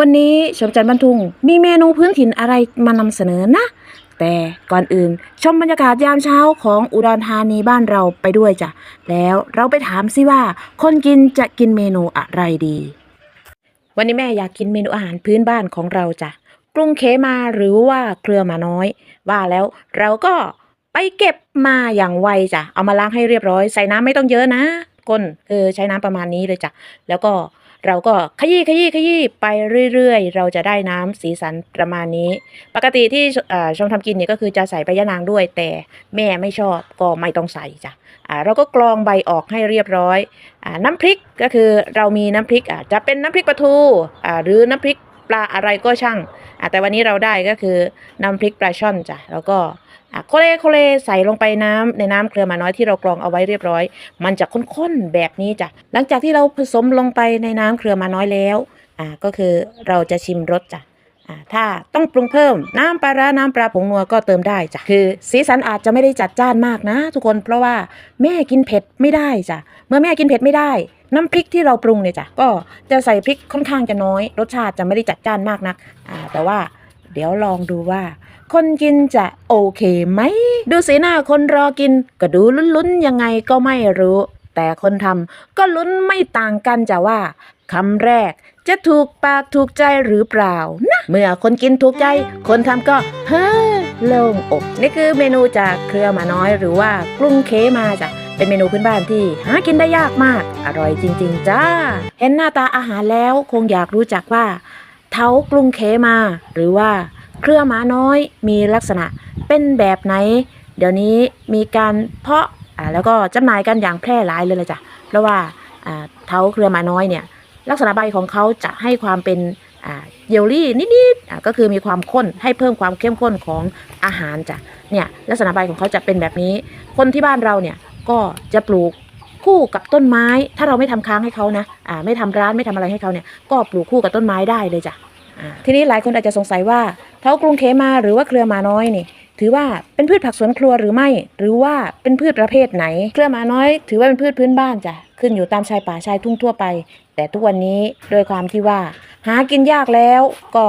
วันนี้ชมจันทร์บรรทุงมีเมนูพื้นถิ่นอะไรมานำเสนอนะ แต่ก่อนอื่น ชมบรรยากาศยามเช้าของอุดรธานีบ้านเราไปด้วยจ้ะ แล้วเราไปถามซิว่า คนกินจะกินเมนูอะไรดี วันนี้แม่อยากกินเมนูอาหารพื้นบ้านของเราจ้ะกรุงเขมาหรือว่าเครือมาน้อย ว่าแล้วเราก็ไปเก็บมาอย่างไวจ้ะเอามาล้างให้เรียบร้อยใส่น้ำไม่ต้องเยอะนะก้นเออใช้น้ำประมาณนี้เลยจ้ะแล้วก็ เราก็ขยี้ขยี้ขยี้ไปเรื่อยๆ เราจะได้น้ำสีสันประมาณนี้ ปกติที่เอ่อชมทำกินเนี่ยก็คือจะใส่ใบยะนางด้วย แต่แม่ไม่ชอบก็ไม่ต้องใส่จ้ะอ่าเราก็กรองใบออกให้เรียบร้อยอ่าน้ำพริกก็คือเรามีน้ำพริกอ่าจะเป็นน้ำพริกปลาทูอ่าหรือน้ำพริก ปลาอะไรก็ช่างแต่วันนี้เราได้ก็คือน้ำพริกปลาช่อนจ้ะแล้วก็โคเลโคเลใส่ลงไปน้ำในน้ำเกลือมาน้อยที่เรากรองเอาไว้เรียบร้อย มันจะข้นๆแบบนี้จ้ะหลังจากที่เราผสมลงไปในน้ำเกลือมาน้อยแล้วอ่าก็คือเราจะชิมรสจ้ะอ่าถ้าต้องปรุงเพิ่มน้ำปลาร้าน้ำปลาผงนัวก็เติมได้จ้ะคือสีสันอาจจะไม่ได้จัดจ้านมากนะ ทุกคนเพราะว่าแม่กินเผ็ดไม่ได้จ้ะเมื่อแม่กินเผ็ดไม่ได้ น้ำพริกที่เราปรุงเนี่ยจ้ะก็จะใส่พริกค่อนข้างจะน้อย รสชาติจะไม่ได้จัดจ้านมากนักอ่าแต่ว่าเดี๋ยวลองดูว่า คนกินจะโอเคไหม ดูสีหน้าคนรอกิน ก็ดูลุ้นๆยังไงก็ไม่รู้ แต่คนทำก็ลุ้นไม่ต่างกันจ้ะว่าคำแรกจะถูกปากถูกใจหรือเปล่านะเมื่อคนกินถูกใจ คนทำก็เฮ้อโล่งอกนี่คือเมนูจากเครือมาน้อยหรือว่ากรุงเคมาจ้ะ เป็นเมนูพื้นบ้านที่หากินได้ยากมาก อร่อยจริง ๆ จ้า เห็นหน้าตาอาหารแล้วคงอยากรู้จักว่า เท้ากรุงเคมา หรือว่าเครือหมาน้อยมีลักษณะเป็นแบบไหน เดี๋ยวนี้มีการเพาะแล้วก็จำหน่ายกันอย่างแพร่หลายเลยลยจ้ะเพราะว่าเท้าเครือหมาน้อยเนี่ยลักษณะใบของเขาจะให้ความเป็นเยลลี่นิดๆก็คือมีความข้นให้เพิ่มความเข้มข้นของอาหารจ้ะเนี่ยลักษณะใบของเขาจะเป็นแบบนี้ คนที่บ้านเราเนี่ย ก็จะปลูกคู่กับต้นไม้ ถ้าเราไม่ทำค้างให้เขานะอ่าไม่ทำร้านไม่ทำอะไรให้เขาเนี่ยก็ปลูกคู่กับต้นไม้ได้เลยจ้ะทีนี้หลายคนอาจจะสงสัยว่าเท้ากรุงเขมาหรือว่าเครือมาน้อยนี่ ถือว่าเป็นพืชผักสวนครัวหรือไม่ หรือว่าเป็นพืชประเภทไหน เครือมาน้อย ถือว่าเป็นพืชพื้นบ้านจ้ะขึ้นอยู่ตามชายป่าชายทุ่งทั่วไป แต่ทุกวันนี้โดยความที่ว่า หากินยากแล้วก็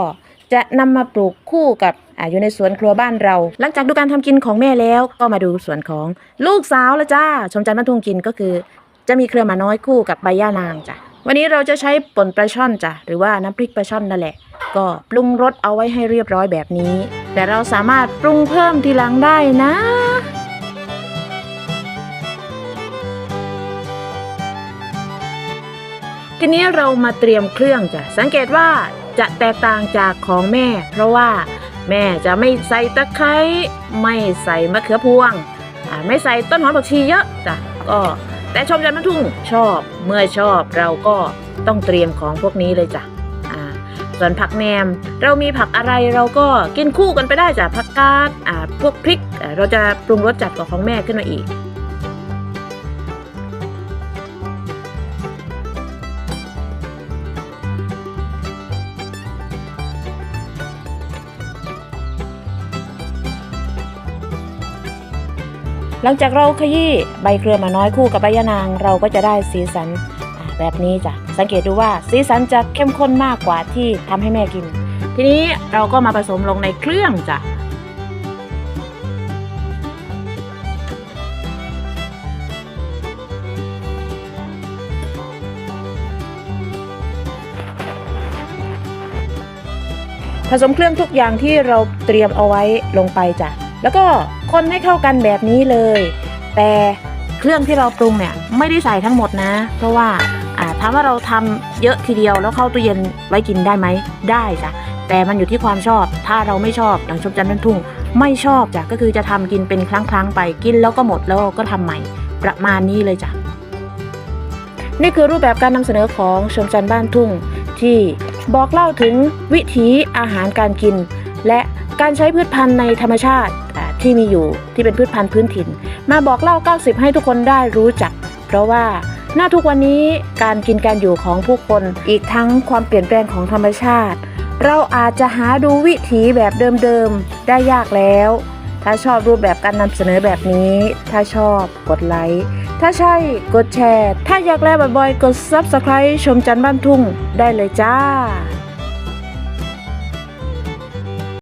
จะนำมาปลูกคู่กับออยู่ในสวนครัวบ้านเรา หลังจากดูการทำกินของแม่แล้ว ก็มาดูสวนของลูกสาวล้วจ้า ชมจันทร์บรรทุงกินก็คือ จะมีเครือหมาน้อยคู่กับใบย่านางจ้ะวันนี้เราจะใช้ป่นปลาช่อนจ้ะหรือว่าน้ำพริกปลาช่อนนั่นแหละ ก็ปรุงรสเอาไว้ให้เรียบร้อยแบบนี้ แต่เราสามารถปรุงเพิ่มทีหลังได้นะทีนี้เรามาเตรียมเครื่องจ้ะสังเกตว่า จะแตกต่างจากของแม่ เพราะว่าแม่จะไม่ใส่ตะไคร้ไม่ใส่มะเขือพวงไม่ใส่ต้นหอมผักชีเยอะจ้ะก็แต่ชมจันทร์ทุ่งชอบเมื่อชอบเราก็ต้องเตรียมของพวกนี้เลยจ้ะอ่าส่วนผักแหนมเรามีผักอะไรเราก็กินคู่กันไปได้จ้ะผักกาดอ่าพวกพริกเราจะปรุงรสจัดกว่าของแม่ขึ้นมาอีก หลังจากเราขยี้ใบเครือมาน้อยคู่กับใบยะนางเราก็จะได้สีสันแบบนี้จ้ะสังเกตดูว่าสีสันจะเข้มข้นมากกว่าที่ทำให้แม่กิน ทีนี้เราก็มาผสมลงในเครื่องจ้ะผสมเครื่องทุกอย่างที่เราเตรียมเอาไว้ลงไปจ้ะ แล้วก็คนให้เข้ากันแบบนี้เลย แต่เครื่องที่เราปรุงเนี่ยไม่ได้ใส่ทั้งหมดนะ เพราะว่าถามว่าเราทำเยอะทีเดียวแล้วเข้าตู้เย็นไว้กินได้ไหมได้จ้ะแต่มันอยู่ที่ความชอบ ถ้าเราไม่ชอบอย่างชมจันทร์ทุ่ง ไม่ชอบจ้ะก็คือจะทำกินเป็นครั้งๆไปกินแล้วก็หมดแล้วก็ทำใหม่ประมาณนี้เลยจ้ะนี่คือรูปแบบการนำเสนอของชมจันทร์บ้านทุ่ง ที่บอกเล่าถึงวิถีอาหารการกิน และ การใช้พืชพันธุ์ในธรรมชาติที่มีอยู่ที่เป็นพืชพันธุ์พื้นถิ่น มาบอกเล่า 90 ให้ทุกคนได้รู้จัก เพราะว่าหน้าทุกวันนี้การกินการอยู่ของผู้คนอีกทั้งความเปลี่ยนแปลงของธรรมชาติ เราอาจจะหาดูวิถีแบบเดิมๆ ได้ยากแล้ว ถ้าชอบรูปแบบการนำเสนอแบบนี้ ถ้าชอบกดไลค์ถ้าใช่กดแชร์ ถ้าอยากแลบ่อยๆ กด Subscribe ชมจันทร์บ้านทุ่งได้เลยจ้า